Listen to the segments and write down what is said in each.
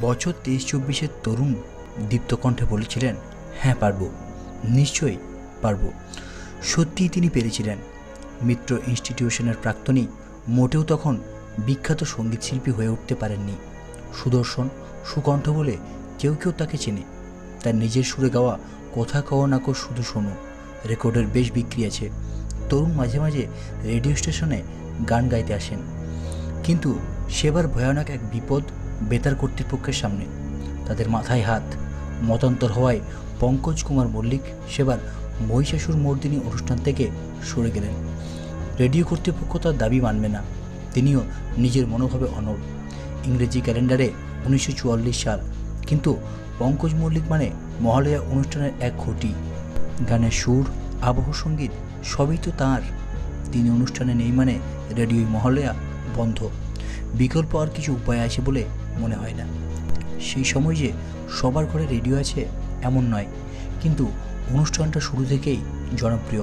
বছর তেইশ চব্বিশের তরুণ দীপ্তকণ্ঠে বলেছিলেন হ্যাঁ পারব। নিশ্চয়ই পারব। সত্যিই তিনি পেরেছিলেন। মিত্র ইনস্টিটিউশনের প্রাক্তনী মোটেও তখন বিখ্যাত সঙ্গীতশিল্পী হয়ে উঠতে পারেননি। সুদর্শন, সুকণ্ঠ বলে কেউ কেউ তাকে চেনে। তার নিজের সুরে গাওয়া কথা কও না কো শুধু শোনো। রেকর্ডের বেশ বিক্রি আছে। তরুণ মাঝে মাঝে রেডিও স্টেশনে গান গাইতে আসেন। কিন্তু সেবার ভয়ানক এক বিপদ বেতার কর্তৃপক্ষের সামনে। তাদের মাথায় হাত। মতান্তর হওয়ায় পঙ্কজ কুমার মল্লিক সেবার মহিষাসুর মর্দিনী অনুষ্ঠান থেকে সরে গেলেন। রেডিও কর্তৃপক্ষ তার দাবি মানবে না। তিনিও নিজের মনোভাবে অনড়। ইংরেজি ক্যালেন্ডারে উনিশশো চুয়াল্লিশ সাল। কিন্তু পঙ্কজ মল্লিক মানে মহালয়া অনুষ্ঠানের এক খুঁটি গানের সুর, আবহ সংগীত সবই তো তাঁর। তিনি অনুষ্ঠানে নেই মানে রেডিওই মহালয়া বন্ধ। বিকল্প আর কিছু উপায় আছে বলে মনে হয় না। সেই সময় যে সবার ঘরে রেডিও আছে, এমন নয়। কিন্তু অনুষ্ঠানটা শুরু থেকেই জনপ্রিয়।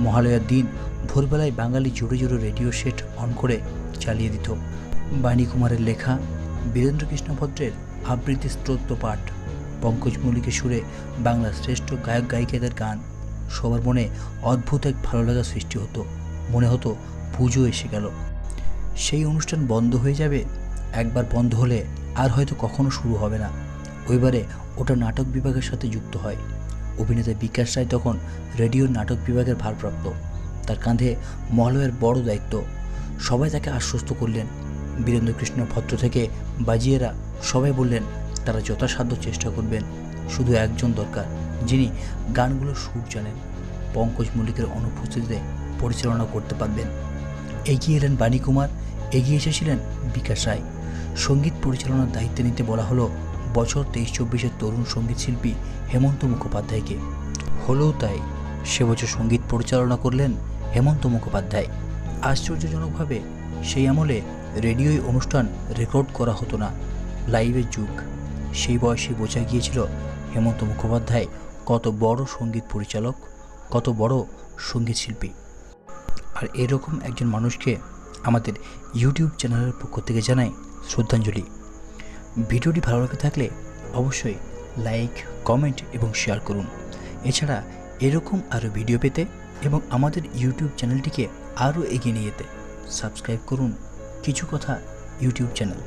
মহালয়ার দিন ভোরবেলায় বাঙালি জোরে জোরে রেডিও সেট অন করে চালিয়ে দিত। বাণী কুমারের লেখা বীরেন্দ্র ভদ্রের আবৃত্তি স্তোত্র পাঠ, পঙ্কজ মল্লিকের সুরে বাংলার শ্রেষ্ঠ গায়ক গায়িকাদের গান, সবার মনে অদ্ভুত এক ভালো লাগা সৃষ্টি হতো। মনে হতো পুজো এসে গেল। সেই অনুষ্ঠান বন্ধ হয়ে যাবে একবার বন্ধ হলে আর হয়তো কখনো শুরু হবে না। ওইবারে ওটা নাটক বিভাগের সাথে যুক্ত হয়। অভিনেতা বিকাশ রায় তখন রেডিওর নাটক বিভাগের ভারপ্রাপ্ত। তার কাঁধে মহালয়ের বড় দায়িত্ব। সবাই তাকে আশ্বস্ত করলেন। বীরেন্দ্র কৃষ্ণ ভদ্র থেকে বাজিয়েরা সবাই বললেন, তারা যথাসাধ্য চেষ্টা করবেন। শুধু একজন দরকার, যিনি গানগুলোর সুর জানেন। পঙ্কজ মল্লিকের অনুপস্থিতিতে পরিচালনা করতে পারবেন। এগিয়ে এলেন বাণী কুমার, এগিয়ে এসেছিলেন বিকাশ রায়। সংগীত পরিচালনার দায়িত্ব নিতে বলা হলো বছর তেইশ চব্বিশের তরুণ সংগীত শিল্পী হেমন্ত মুখোপাধ্যায়কে। হলেও তাই, সে বছর সংগীত পরিচালনা করলেন হেমন্ত মুখোপাধ্যায়। আশ্চর্যজনকভাবে সেই আমলে রেডিওয় অনুষ্ঠান রেকর্ড করা হতো না, লাইভের যুগ। সেই বয়সে বোঝা গিয়েছিল হেমন্ত মুখোপাধ্যায় কত বড় সংগীত পরিচালক, কত বড় সংগীত শিল্পী। আর এরকম একজন মানুষকে আমাদের ইউটিউব চ্যানেলের পক্ষ থেকে জানাই শ্রদ্ধাঞ্জলি। ভিডিওটি ভালো লাগে থাকলে অবশ্যই লাইক কমেন্ট এবং শেয়ার করুন। এছাড়া এরকম আরও ভিডিও পেতে এবং আমাদের ইউটিউব চ্যানেলটিকে আরও এগিয়ে নিয়ে যেতে সাবস্ক্রাইব করুন। কিছু কথা ইউটিউব চ্যানেল